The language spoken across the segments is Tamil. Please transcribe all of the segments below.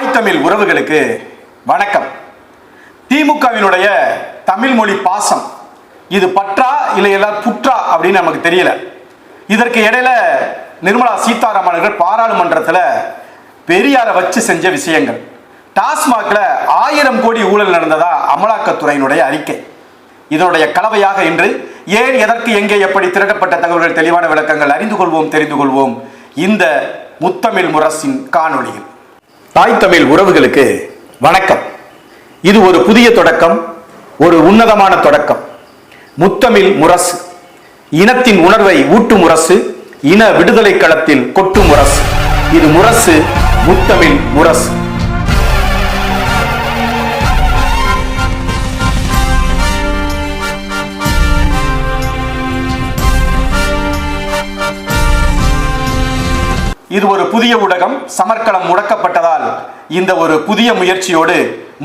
தாய் தமிழ் உறவுகளுக்கு வணக்கம். திமுகவினுடைய தமிழ் மொழி பாசம் இது பற்றா இல்லை எல்லாம் புற்றா அப்படின்னு நமக்கு தெரியல. இதற்கு இடையில நிர்மலா சீதாராமன் அவர்கள் பாராளுமன்றத்தில் பெரியாரை வச்சு செஞ்ச விஷயங்கள். டாஸ்மாக்ல ஆயிரம் கோடி ஊழல் நடந்ததா அமலாக்கத்துறையினுடைய அறிக்கை. இதனுடைய கலவையாக இன்று ஏன் எதற்கு எங்கே எப்படி திரட்டப்பட்ட தகவல்கள் தெளிவான விளக்கங்கள் அறிந்து கொள்வோம் தெரிந்து கொள்வோம் இந்த முத்தமிழ் முரசின் காணொளியில். தாய் தமிழ் உறவுகளுக்கு வணக்கம். இது ஒரு புதிய தொடக்கம் ஒரு உன்னதமான தொடக்கம். முத்தமிழ் முரசு இனத்தின் உணர்வை ஊட்டும் முரசு இன விடுதலை களத்தில் கொட்டும் முரசு. இது முரசு முத்தமிழ் முரசு. இது ஒரு புதிய ஊடகம் சமர்க்களம் முடக்கப்பட்டதால் இந்த ஒரு புதிய முயற்சியோடு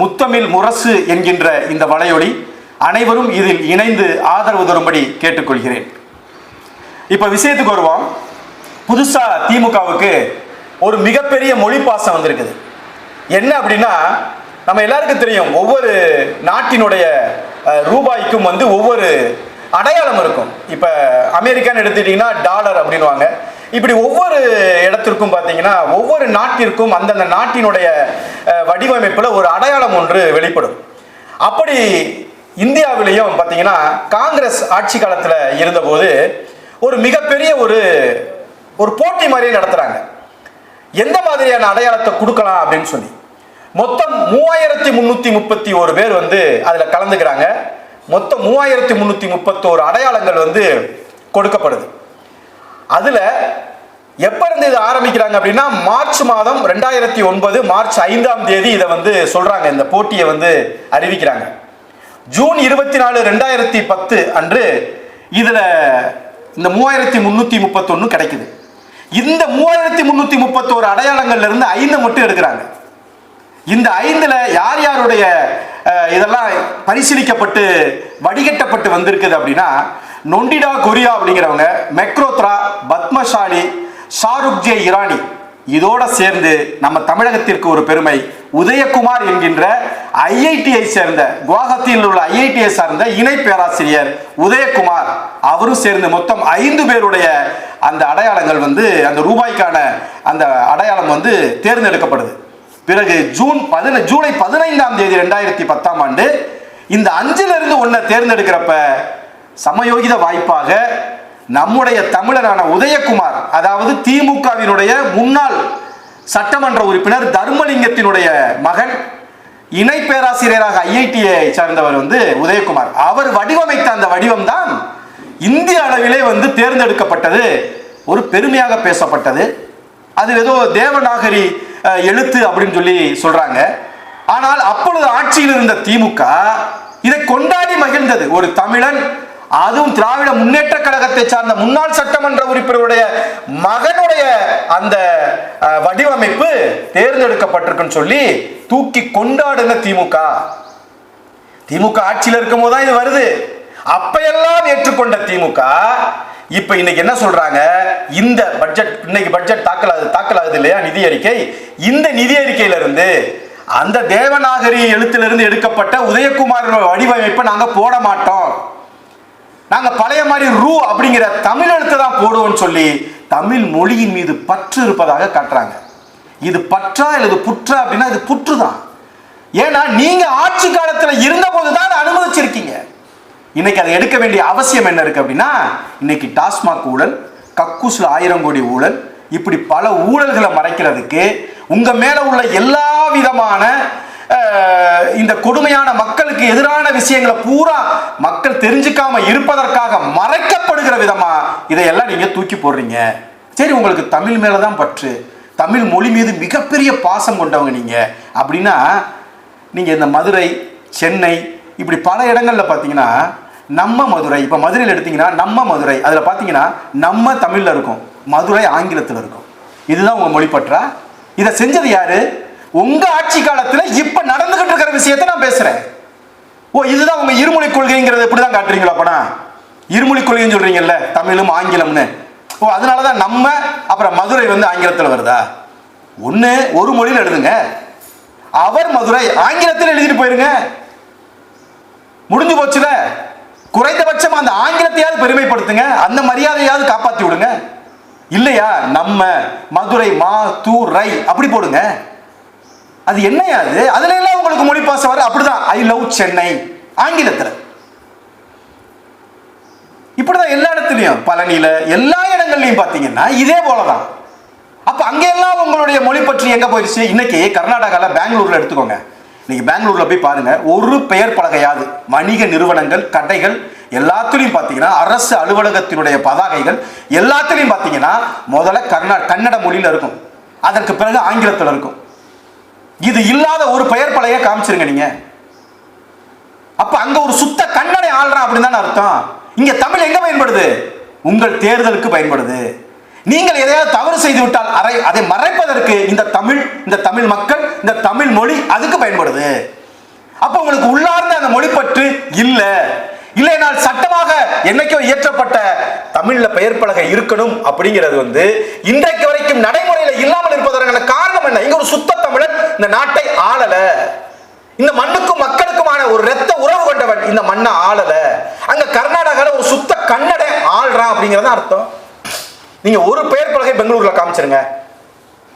முத்தமிழ் முரசு என்கின்ற இந்த வலையொலி அனைவரும் இதில் இணைந்து ஆதரவு தரும்படி கேட்டுக்கொள்கிறேன். இப்போ விஷயத்துக்கு வருவோம். புதுசாக திமுகவுக்கு ஒரு மிகப்பெரிய மொழி பாசம் வந்திருக்குது. என்ன அப்படின்னா நம்ம எல்லாருக்கும் தெரியும் ஒவ்வொரு நாட்டினுடைய ரூபாய்க்கும் வந்து ஒவ்வொரு அடையாளம் இருக்கும். இப்போ அமெரிக்கான்னு எடுத்துக்கிட்டிங்கன்னா டாலர் அப்படின்னுவாங்க. இப்படி ஒவ்வொரு இடத்திற்கும் பார்த்தீங்கன்னா ஒவ்வொரு நாட்டிற்கும் அந்தந்த நாட்டினுடைய வடிவமைப்பில் ஒரு அடையாளம் ஒன்று வெளிப்படும். அப்படி இந்தியாவிலையும் பார்த்தீங்கன்னா காங்கிரஸ் ஆட்சி காலத்தில் இருந்தபோது ஒரு மிகப்பெரிய ஒரு ஒரு போட்டி மாதிரியே நடத்துகிறாங்க எந்த மாதிரியான அடையாளத்தை கொடுக்கலாம் அப்படின்னு சொல்லி. மொத்தம் மூவாயிரத்தி முந்நூற்றி முப்பத்தி ஒரு பேர் வந்து அதில் கலந்துக்கிறாங்க. மொத்தம் மூவாயிரத்தி முந்நூற்றி முப்பத்தோரு அடையாளங்கள் வந்து கொடுக்கப்படுது. அதில் எப்ப இருந்து இது ஆரம்பிக்கிறாங்க அப்படின்னா மார்ச் மாதம் ரெண்டாயிரத்தி ஒன்பது மார்ச் ஐந்தாம் தேதி இதை வந்து சொல்கிறாங்க இந்த போட்டியை வந்து அறிவிக்கிறாங்க. ஜூன் இருபத்தி நாலு ரெண்டாயிரத்தி பத்து அன்று இதில் இந்த மூவாயிரத்தி முந்நூற்றி முப்பத்தொன்று கிடைக்குது. இந்த மூவாயிரத்தி முந்நூற்றி முப்பத்தோரு அடையாளங்கள்ல இருந்து ஐந்து மட்டும் எடுக்கிறாங்க. இந்த ஐந்தில் யார் யாருடைய இதெல்லாம் பரிசீலிக்கப்பட்டு வடிகட்டப்பட்டு வந்திருக்குது அப்படின்னா நொண்டிடா கொரியா அப்படிங்கிறவங்க மெக்ரோத்ரா பத்மசாலி ஷாருக் ஜே இரானி இதோட சேர்ந்து நம்ம தமிழகத்திற்கு ஒரு பெருமை. உதயகுமார் என்கின்ற ஐஐடியை சேர்ந்த குவாஹத்தியில் உள்ள ஐஐடியை சார்ந்த இணை பேராசிரியர் உதயகுமார் அவரும் சேர்ந்து மொத்தம் ஐந்து பேருடைய அந்த அடையாளங்கள் வந்து அந்த ரூபாய்க்கான அந்த அடையாளம் வந்து தேர்ந்தெடுக்கப்படுது. பிறகு ஜூன் பதின ஜூலை பதினைந்தாம் தேதி ரெண்டாயிரத்தி பத்தாம் ஆண்டு இந்த அஞ்சிலிருந்து ஒன்றை தேர்ந்தெடுக்கிறப்ப சமயோகித வாய்ப்பாக நம்முடைய தமிழரான உதயகுமார் அதாவது திமுகவினுடைய முன்னாள் சட்டமன்ற உறுப்பினர் தர்மலிங்கத்தினுடைய மகன் இணை பேராசிரியராக ஐஐடியை சார்ந்தவர் வந்து உதயகுமார். அவர் வடிவமைத்த அந்த வடிவம் தான் இந்திய அளவிலே வந்து தேர்ந்தெடுக்கப்பட்டது ஒரு பெருமையாக பேசப்பட்டது. அது ஏதோ தேவநாகரி எழுத்து அப்படின்னு சொல்லி சொல்றாங்க. ஆனால் அப்பொழுது ஆட்சியில் இருந்த திமுக இதை கொண்டாடி மகிழ்ந்தது. ஒரு தமிழன் அதுவும் திராவிட முன்னேற்ற கழகத்தை சார்ந்த முன்னாள் சட்டமன்ற உறுப்பினருடைய மகனுடைய அந்த வடிவமைப்பு தேர்ந்தெடுக்கப்பட்டிருக்குன்னு சொல்லி தூக்கி கொண்டாடுங்க திமுக. திமுக ஆட்சியில் இருக்கும் போது தான் இது வருது. அப்பையெல்லாம் ஏற்றுக்கொண்ட திமுக இப்ப இன்னைக்கு என்ன சொல்றாங்க? இந்த பட்ஜெட் இன்னைக்கு பட்ஜெட் தாக்கல் ஆகுது தாக்கல் ஆகுது இல்லையா நிதி அறிக்கை? இந்த நிதி அறிக்கையில இருந்து அந்த தேவநாகரி எழுத்திலிருந்து எடுக்கப்பட்ட உதயகுமார் வடிவமைப்பை நாங்க போட மாட்டோம். நாங்க பழைய மாதிரி ரூ அப்படிங்கிற தமிழ் எழுத்து தான் போடுவோம்னு சொல்லி தமிழ் மொழியின் மீது பற்று இருப்பதாக காட்டுறாங்க. இது பற்றா அல்லது புற்றா அப்படின்னா இது புற்று தான் ஏன்னா நீங்க ஆட்சி காலத்துல இருந்த போது தான் அதை அனுமதிச்சிருக்கீங்க. இன்னைக்கு அதை எடுக்க வேண்டிய அவசியம் என்ன இருக்கு அப்படின்னா இன்னைக்கு டாஸ்மாக் ஊழல் கக்கூஸ்ல ஆயிரம் கோடி ஊழல் இப்படி பல ஊழல்களை மறைக்கிறதுக்கு உங்க மேல உள்ள எல்லா விதமான இந்த கொடுமையான மக்களுக்கு எதிரான விஷயங்களை பூரா மக்கள் தெரிஞ்சுக்காம இருப்பதற்காக மறைக்கப்படுகிற விதமா இதையெல்லாம் நீங்க தூக்கி போடுறீங்க. சரி உங்களுக்கு தமிழ் மேலதான் பற்று. தமிழ் மொழி மீது மிகப்பெரிய பாசம் கொண்டவங்க நீங்க. அப்படின்னா நீங்க இந்த மதுரை சென்னை இப்படி பல இடங்கள்ல பார்த்தீங்கன்னா நம்ம மதுரை இப்போ மதுரையில் எடுத்தீங்கன்னா நம்ம மதுரை அதில் பார்த்தீங்கன்னா நம்ம தமிழில் இருக்கும். மதுரை ஆங்கிலத்தில் இருக்கும். இதுதான் உங்க மொழி பற்றா? இதை செஞ்சது யாரு? உங்க ஆட்சி காலத்துல இப்ப நடந்துகிட்டு இருக்கிற விஷயத்தை நான் பேசுறேன். ஓ இதுதான் உங்க இருமொழி கொள்கைங்கிறத இப்படிதான் காட்டுறீங்களா படம் இருமொழி கொள்கைன்னு சொல்றீங்கல்ல தமிழும் ஆங்கிலம்னு. ஓ அதனாலதான் நம்ம அப்புறம் மதுரை வந்து ஆங்கிலத்தில் வருதா? ஒண்ணு ஒரு மொழியில் எழுதுங்க. அவர் மதுரை ஆங்கிலத்தில் எழுதிட்டு போயிருங்க. முடிஞ்சு போச்சுல? குறைந்தபட்சம் அந்த ஆங்கிலத்தையாவது பெருமைப்படுத்துங்க அந்த மரியாதையாவது காப்பாத்தி விடுங்க. இல்லையா? நம்ம மதுரை மா தூ ரை அப்படி போடுங்க. அது என்னையா அது அதுல எல்லாம் உங்களுக்கு மொழி பாசம் வர அப்படிதான். ஐ லவ் சென்னை ஆங்கிலத்தில். இப்படிதான் எல்லா இடத்துலையும் பழனியில எல்லா இடங்கள்லையும் பார்த்தீங்கன்னா இதே போலதான். அப்ப அங்கெல்லாம் உங்களுடைய மொழி பற்றி எங்க போயிடுச்சு? இன்னைக்கு கர்நாடகால பெங்களூர்ல எடுத்துக்கோங்க. நீங்க பெங்களூர்ல போய் பாருங்க ஒரு பெயர் பலகையாது. வணிக நிறுவனங்கள் கடைகள் எல்லாத்துலையும் பார்த்தீங்கன்னா அரசு அலுவலகத்தினுடைய பதாகைகள் எல்லாத்துலையும் பார்த்தீங்கன்னா முதல்ல கர்நா கன்னட மொழியில் இருக்கும். அதற்கு பிறகு ஆங்கிலத்தில் இருக்கும். இது இல்லாத ஒரு பெயர் பலைய காமிச்சிருங்க நீங்க. அப்ப அங்க ஒரு சுத்த கண்ணனை ஆள்றான் அப்படின்னு தானே அர்த்தம். இங்க தமிழ் எங்க பயன்படுது? உங்கள் தேர்தலுக்கு பயன்படுது. நீங்கள் எதையாவது தவறு செய்து விட்டால் அதை அதை மறைப்பதற்கு இந்த தமிழ் இந்த தமிழ் மக்கள் இந்த தமிழ் மொழி அதுக்கு பயன்படுது. அப்ப உங்களுக்கு உள்ளார்ந்த அந்த மொழி பற்று இல்ல. இல்லைனால் சட்டமாக என்னைக்கோ இயற்றப்பட்ட தமிழ்ல பெயர் பலகை இருக்கணும் அப்படிங்கிறது வந்து இன்றைக்கு வரைக்கும் நடைமுறையில இல்லாமல் இருப்பதற்கான காரணம் என்ன? இங்க ஒரு சுத்த தமிழன் இந்த நாட்டை ஆளல. இந்த மண்ணுக்கும் மக்களுக்குமான ஒரு ரத்த உறவு கொண்டவன் இந்த மண்ணை ஆளல. அங்க கர்நாடகால ஒரு சுத்த கன்னட ஆள்றான் அப்படிங்கறத அர்த்தம். நீங்க ஒரு பெயர் பலகை பெங்களூர்ல காமிச்சிருங்க.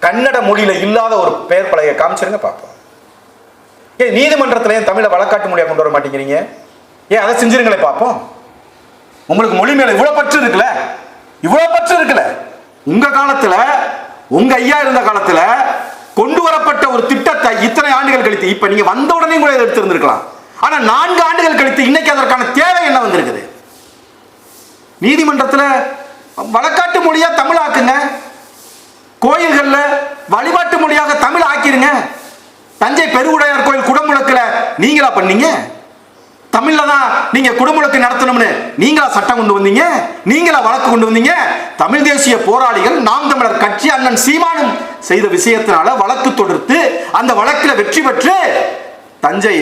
கன்னட மொழியில இல்லாத ஒரு பெயர் பலகை காமிச்சிருங்க பார்ப்போம் ஏன் நீதிமன்றத்திலையும் ஏன் தமிழை வழக்காட்டு மொழியா கொண்டு வர மாட்டேங்கிறீங்க? ஏன் அதை செஞ்சிருங்களே பார்ப்போம் உங்களுக்கு மொழி மேல இவ்வளவு பற்று இருக்குல்ல? இவ்வளவு பற்று இருக்குல்ல? உங்க காலத்துல உங்க ஐயா இருந்த காலத்துல கொண்டு வரப்பட்ட ஒரு திட்டத்தை இத்தனை ஆண்டுகள் கழித்து இப்ப நீங்க வந்த உடனே கூட எடுத்திருந்திருக்கலாம். ஆனா நான்கு ஆண்டுகள் கழித்து இன்னைக்கு அதற்கான தேவை என்ன வந்திருக்குது? நீதிமன்றத்தில் வழக்காட்டு மொழியா தமிழ் ஆக்குங்க. கோயில்களில் வழிபாட்டு மொழியாக தமிழ் ஆக்கிருங்க. தஞ்சை பெருவுடையார் கோயில் குடமுழக்கில் நீங்களா பண்ணீங்க? தமிழ்ல தான் நீங்க குடமுழக்கு நடத்தணும்னு நீங்களா சட்டம் கொண்டு வந்தீங்க? நீங்களா வழக்கு கொண்டு வந்தீங்க? தமிழ் தேசிய போராளிகள் நாம் தமிழர் கட்சி அண்ணன் சீமானும் செய்த விஷயத்தினால வழக்கு தொடர்த்து அந்த வழக்கில் வெற்றி பெற்று தஞ்சை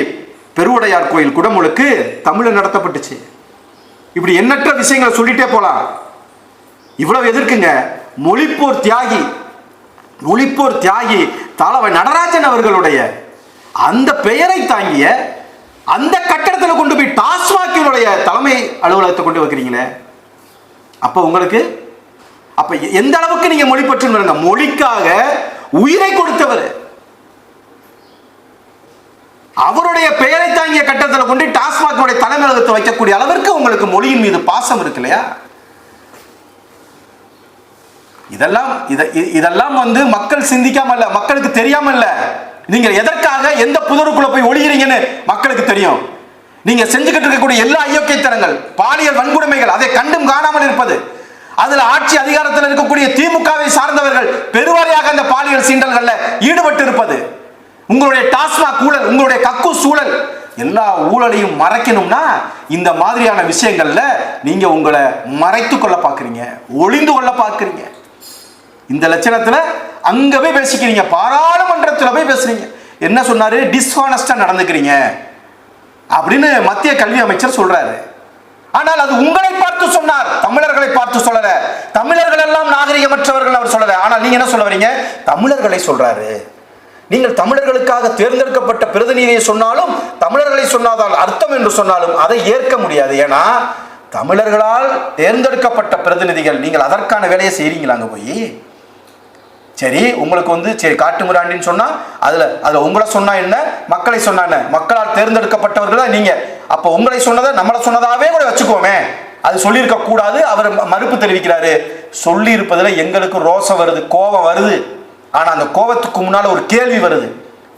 பெருவுடையார் கோயில் குடமுழுக்கு தமிழில் நடத்தப்பட்டுச்சு. இப்படி எண்ணற்ற விஷயங்களை சொல்லிட்டே போலாம். இவ்வளவு எதிர்க்குங்க. மொழிப்போர் தியாகி மொழிப்போர் தியாகி தலைவர் நடராஜன் அவர்களுடைய அந்த பெயரை தாங்கிய அந்த கட்டடத்தில் கொண்டு போய் டாஸ்மாகினுடைய தலைமை அலுவலகத்தை கொண்டு வைக்கிறீங்களே. அப்போ உங்களுக்கு அப்ப எந்த அளவுக்கு நீங்க மொழி பற்று மொழிக்காக உயிரை கொடுத்தவர். அவருடைய பெயரை தாங்கிய கட்டத்தில் கொண்டு டாஸ்மாகினுடைய தலைமையகத்தை வைக்கக்கூடிய அளவிற்கு உங்களுக்கு மொழியின் மீது பாசம் இருக்கு இல்லையா? இதெல்லாம் இதெல்லாம் வந்து மக்கள் சிந்திக்காம இல்ல மக்களுக்கு தெரியாம இல்ல. நீங்க எதற்காக எந்த புதருக்குள்ள போய் ஒழிகிறீங்கன்னு மக்களுக்கு தெரியும். நீங்க செஞ்சுக்கிட்டு இருக்கக்கூடிய எல்லா அயோக்கியத்தனங்கள் பாலியல் வன்கொடுமைகள் அதை கண்டும் காணாமல் இருப்பது. அதுல ஆட்சி அதிகாரத்தில் இருக்கக்கூடிய திமுகவை சார்ந்தவர்கள் பெருவாரியாக அந்த பாலியல் சீண்டல்கள்ல ஈடுபட்டு இருப்பது உங்களுடைய டாஸ்மாக் ஊழல் உங்களுடைய கக்கு சூழல் எல்லா ஊழலையும் மறைக்கணும்னா இந்த மாதிரியான விஷயங்கள்ல நீங்க உங்களை மறைத்து கொள்ள பாக்குறீங்க ஒளிந்து கொள்ள பாக்குறீங்க இந்த லட்சணத்துல அங்க போய் பேசிக்கிறீங்க பாராளுமன்றத்துல போய் பேசுறீங்க. என்ன சொன்னாரு? டிஸ்ஹானஸ்டா நடந்துக்கிறீங்க. அப்படின்னு மத்திய கல்வி அமைச்சர் சொல்றாரு. ஆனால் அது உங்களை பார்த்து சொன்னார். தமிழர்களை பார்த்து சொல்லல. தமிழர்கள் எல்லாம் நாகரிகமற்றவர்கள் அவர் சொல்லல. ஆனால் நீங்க என்ன சொல்ல வரீங்க? தமிழர்களை சொல்றாரு. நீங்கள் தமிழர்களுக்காக தேர்ந்தெடுக்கப்பட்ட பிரதிநிதியை சொன்னாலும் தமிழர்களை சொன்னாதால் அர்த்தம் என்று சொன்னாலும் அதை ஏற்க முடியாது. ஏன்னா தமிழர்களால் தேர்ந்தெடுக்கப்பட்ட பிரதிநிதிகள் நீங்கள் அதற்கான வேலையை செய்றீங்களா அங்க போய்? சரி உங்களுக்கு வந்து சரி காட்டுமிராண்டின்னு சொன்னா அதுல அதுல உங்களை சொன்னா என்ன மக்களை சொன்னா என்ன மக்களால் தேர்ந்தெடுக்கப்பட்டவர்கள் தான் நீங்க. அப்ப உங்களை சொன்னதை நம்மளை சொன்னதாவே கூட வச்சுக்கோமே. அது சொல்லியிருக்க கூடாது அவர் ம- மறுப்பு தெரிவிக்கிறாரு. சொல்லி இருப்பதுல எங்களுக்கு ரோசம் வருது கோபம் வருது. ஆனா அந்த கோபத்துக்கு முன்னால ஒரு கேள்வி வருது.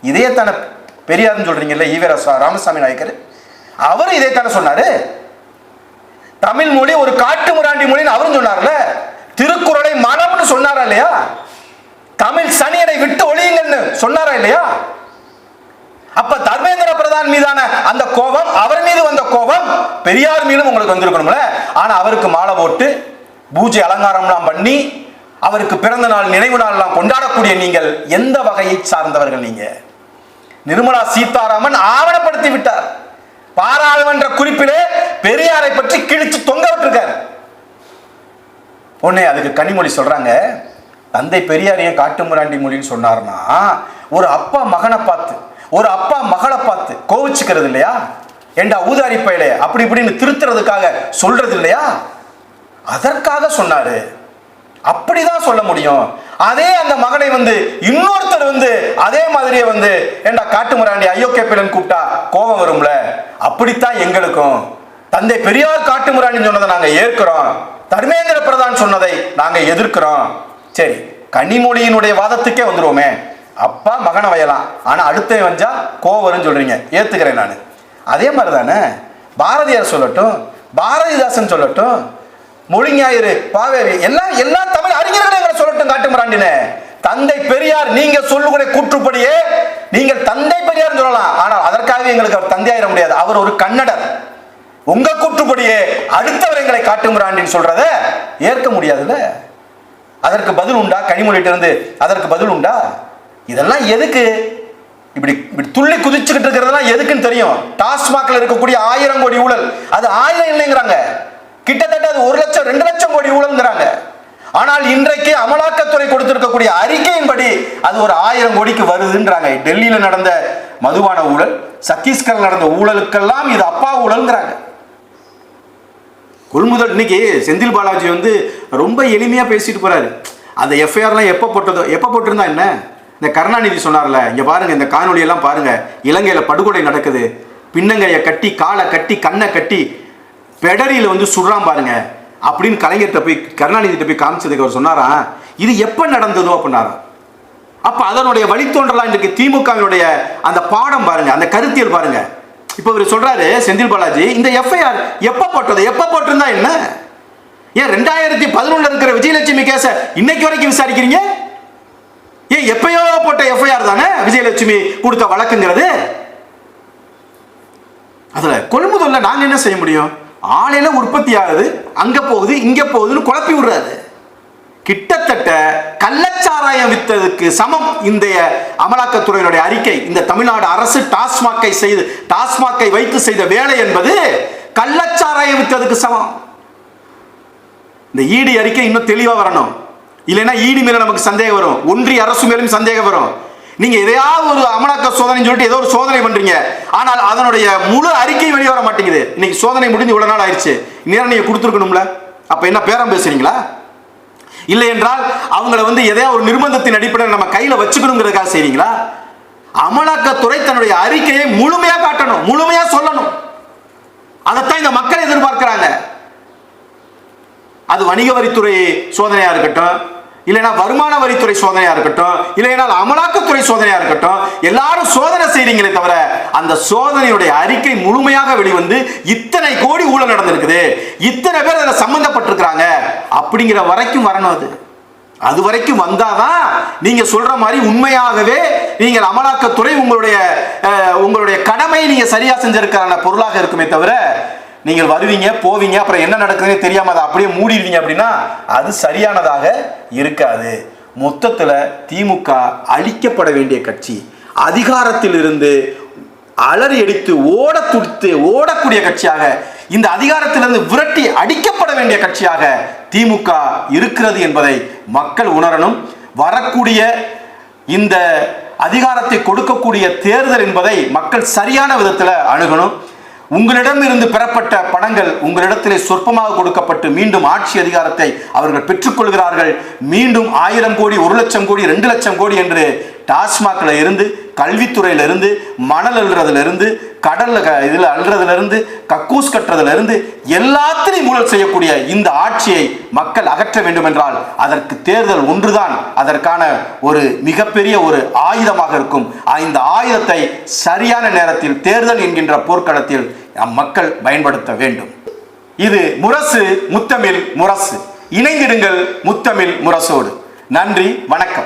இதேத்தானே பெரியார்னு சொல்றீங்கல்ல ஈவேரா ராமசாமி நாயக்கர். அவரும் இதேத்தானே சொன்னார் சொன்னாரு. தமிழ் மொழி ஒரு காட்டு முராண்டி மொழின்னு அவரும் சொன்னார்ல. திருக்குறளை மனம்னு சொன்னாரா இல்லையா? தமிழ் சனியனை விட்டு ஒழியுங்கள்னு சொன்னாரா இல்லையா? அப்ப தர்மேந்திர பிரதான் மீதான அந்த கோபம் அவர் மீது வந்த கோபம் பெரியார் மீதும் உங்களுக்கு வந்திருக்கணும்ல. ஆனா அவருக்கு மாலை போட்டு பூஜை அலங்காரம்லாம் பண்ணி அவருக்கு பிறந்த நாள் நினைவு நாள்லாம் கொண்டாடக்கூடிய நீங்கள் எந்த வகையை சார்ந்தவர்கள் நீங்க? நிர்மலா சீதாராமன் ஆவணப்படுத்தி விட்டார். பாராளுமன்ற குறிப்பிலே பெரியாரை பற்றி கிழிச்சு தொங்க விட்டுருக்காரு. உடனே அதுக்கு கனிமொழி சொல்றாங்க. தந்தை பெரியார் ஏன் காட்டுமிராண்டி மொழின்னு சொன்னார்னா ஒரு அப்பா மகனை பார்த்து ஒரு அப்பா மகளை பார்த்து கோவிச்சுக்கிறது இல்லையா? ஏண்டா ஊதாரி பயலே அப்படி இப்படின்னு திருத்துறதுக்காக சொல்றது இல்லையா? அதற்காக சொன்னாரு. அப்படிதான் சொல்ல முடியும். அதே அந்த மகனை வந்து இன்னொருத்தர் வந்து அதே மாதிரியே வந்து ஏண்டா காட்டுமிராண்டி ஐயோக்கேப்பிலன் கூப்பிட்டா கோபம் வரும்ல? அப்படித்தான் எங்களுக்கும். தந்தை பெரியார் காட்டுமிராண்டின்னு சொன்னதை நாங்க ஏற்கிறோம். தர்மேந்திர பிரதான் சொன்னதை நாங்க எதிர்க்கிறோம். சரி கனிமொழியினுடைய வாதத்துக்கே வந்துருவோமே. அப்பா மகனை வயலாம். ஆனால் அடுத்த வந்தா கோவம் வரும்னு ஏற்றுக்கிறேன் நான். அதே மாதிரி தானே பாரதியார் சொல்லட்டும் பாரதிதாசன் சொல்லட்டும் மொழிஞாயிறு பாவேரி எல்லாம் எல்லா தமிழ் அறிஞர்களும் எங்களை சொல்லட்டும் காட்டுமிராண்டினே தந்தை பெரியார் நீங்க சொல்லுகிற கூற்றுப்படியே நீங்கள் தந்தை பெரியார் சொல்லலாம். ஆனால் அதற்காகவே எங்களுக்கு அவர் தந்தையாயிட முடியாது. அவர் ஒரு கன்னடர். உங்க கூற்றுப்படியே அடுத்தவர் எங்களை காட்டுமிராண்டின்னு சொல்றத ஏற்க முடியாதுல்ல? அதற்கு பதில் உண்டா? கனிமொழிட்டு இருந்து அதற்கு பதில் உண்டா? இதெல்லாம் எதுக்கு? இப்படி இப்படி துள்ளி குதிச்சுக்கிட்டு இருக்கிறதெல்லாம் எதுக்குன்னு தெரியும். டாஸ்மாக்ல இருக்கக்கூடிய ஆயிரம் கோடி ஊழல். அது ஆயிரம் இல்லைங்கிறாங்க. கிட்டத்தட்ட அது ஒரு லட்சம் ரெண்டு லட்சம் கோடி ஊழல்ங்கிறாங்க. ஆனால் இன்றைக்கு அமலாக்கத்துறை கொடுத்திருக்கக்கூடிய அறிக்கையின்படி அது ஒரு ஆயிரம் கோடிக்கு வருதுன்றாங்க. டெல்லியில நடந்த மதுபான ஊழல் சத்தீஸ்கர் நடந்த ஊழலுக்கெல்லாம் இது அப்பா ஊழல்ங்கிறாங்க. கொள்முதல் இன்னைக்கு செந்தில் பாலாஜி வந்து ரொம்ப எளிமையாக பேசிட்டு போறாரு. அந்த எஃப்ஐஆர்லாம் எப்போ போட்டதோ எப்போ போட்டிருந்தா என்ன? இந்த கருணாநிதி சொன்னார்ல இங்கே பாருங்க இந்த காணொலியெல்லாம் பாருங்கள் பாருங்க. இலங்கையில படுகொலை நடக்குது. பின்னங்கையை கட்டி காலை கட்டி கண்ணை கட்டி பெடரியில் வந்து சுடுறான் பாருங்க. அப்படின்னு கலைஞர்கிட்ட போய் கருணாநிதிட்ட போய் காமிச்சதுக்கு அவர் சொன்னாராம் இது எப்போ நடந்ததோ அப்படின்னாராம் அப்போ அதனுடைய வழித்தோன்றலாம் இன்றைக்கு திமுகவினுடைய அந்த பாடம் பாருங்க அந்த கருத்தியல் பாருங்க. இப்போ இவர் சொல்றாரு செந்தில் பாலாஜி இந்த எஃப்ஐஆர் எப்போ போட்டது எப்போ போட்டிருந்தா என்ன? ஏன் ரெண்டாயிரத்தி பதினொன்னுல இருக்கிற விஜயலட்சுமி கேஸ இன்னைக்கு வரைக்கும் விசாரிக்கிறீங்க? ஏன் எப்பயோ போட்ட எஃப்ஐஆர் தானே விஜயலட்சுமி கொடுத்த வழக்குங்கிறது? அதுல கொள்முதல்ல நாங்க என்ன செய்ய முடியும்? ஆலையில உற்பத்தி ஆகுது அங்க போகுது இங்க போகுதுன்னு குழப்பி விடுறாரு. கிட்டத்தட்ட கள்ளச்சாராயம் வித்ததுக்கு சமம் இந்த அமலாக்கத்துறையினுடைய அறிக்கை. இந்த தமிழ்நாடு அரசு டாஸ்மாக்கை செய்து டாஸ்மாக்கை வைத்து செய்த வேலை என்பது கள்ளச்சாராயம் வித்ததுக்கு சமம். இந்த ஈடி அறிக்கை இன்னும் தெளிவாக வரணும். இல்லைன்னா ஈடி மேலே நமக்கு சந்தேகம் வரும். ஒன்றிய அரசு மேலும் சந்தேகம் வரும். நீங்க எதையாவது ஒரு அமலாக்க சோதனை சொல்லிட்டு ஏதோ ஒரு சோதனை பண்றீங்க. ஆனால் அதனுடைய முழு அறிக்கை வெளியே வர மாட்டேங்குது. இன்னைக்கு சோதனை முடிஞ்சு இவ்வளவு நாள் ஆயிடுச்சு. நேரம் நீங்க கொடுத்துருக்கணும்ல. அப்ப என்ன பேரம் பேசுறீங்களா? இல்லை என்றால் அவங்கள வந்து எதையா ஒரு நிர்பந்தத்தின் அடிப்படையில் நம்ம கையில வச்சுக்கணுங்கிறதுக்காக செய்றீங்களா? அமலாக்கத்துறை தன்னுடைய அறிக்கையை முழுமையா காட்டணும். முழுமையா சொல்லணும். அதைத்தான் இந்த மக்கள் எதிர்பார்க்கிறாங்க. அது வணிக வரித்துறை சோதனையா இருக்கட்டும் இல்லைன்னா வருமான வரித்துறை சோதனையா இருக்கட்டும் இல்லைன்னா அமலாக்கத்துறை சோதனையா இருக்கட்டும் எல்லாரும் சோதனை செய்றீங்களே தவிர அந்த சோதனையுடைய அறிக்கை முழுமையாக வெளிவந்து இத்தனை கோடி ஊழல் நடந்திருக்குது இத்தனை பேர் அதில் சம்பந்தப்பட்டிருக்கிறாங்க அப்படிங்கிற வரைக்கும் வரணும் அது. அது வரைக்கும் வந்தாதான் நீங்க சொல்ற மாதிரி உண்மையாகவே நீங்கள் அமலாக்கத்துறை உங்களுடைய உங்களுடைய கடமை நீங்க சரியா செஞ்சிருக்கிற பொருளாக இருக்குமே தவிர நீங்கள் வருவீங்க போவீங்க அப்புறம் என்ன நடக்குதுன்னு தெரியாமல் அதை அப்படியே மூடிடுவீங்க அப்படின்னா அது சரியானதாக இருக்காது. மொத்தத்தில் திமுக அழிக்கப்பட வேண்டிய கட்சி அதிகாரத்தில் இருந்து அலறி அடித்து ஓட துடித்து ஓடக்கூடிய கட்சியாக இந்த அதிகாரத்திலிருந்து விரட்டி அடிக்கப்பட வேண்டிய கட்சியாக திமுக இருக்கிறது என்பதை மக்கள் உணரணும். வரக்கூடிய இந்த அதிகாரத்தை கொடுக்கக்கூடிய தேர்தல் என்பதை மக்கள் சரியான விதத்தில் அணுகணும். உங்களிடம் இருந்து பெறப்பட்ட பணங்கள் உங்களிடத்திலே சொற்பமாக கொடுக்கப்பட்டு மீண்டும் ஆட்சி அதிகாரத்தை அவர்கள் பெற்றுக்கொள்கிறார்கள். மீண்டும் ஆயிரம் கோடி ஒரு லட்சம் கோடி ரெண்டு லட்சம் கோடி என்று டாஸ்மாகில் இருந்து கல்வித்துறையிலிருந்து மணல் அள்ளுறதுல கடலில் இதில் க- கக்கூஸ் கட்டுறதுலேருந்து எல்லாத்திலையும் ஊழல் செய்யக்கூடிய இந்த ஆட்சியை மக்கள் அகற்ற வேண்டும் என்றால் அதற்கு தேர்தல் ஒன்றுதான் அதற்கான ஒரு மிகப்பெரிய ஒரு ஆயுதமாக இருக்கும். இந்த ஆயுதத்தை சரியான நேரத்தில் தேர்தல் என்கின்ற போர்க்களத்தில் நம் மக்கள் பயன்படுத்த வேண்டும். இது முரசு முத்தமிழ் முரசு. இணைந்திடுங்கள் முத்தமிழ் முரசோடு. நன்றி வணக்கம்.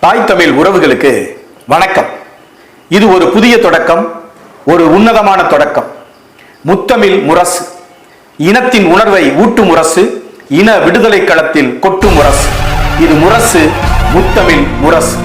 தாய் தமிழ் உறவுகளுக்கு வணக்கம். இது ஒரு புதிய தொடக்கம் ஒரு உன்னதமான தொடக்கம். முத்தமிழ் முரசு இனத்தின் உணர்வை ஊட்டும் முரசு இன விடுதலை களத்தில் கொட்டும் முரசு. இது முரசு முத்தமிழ் முரசு.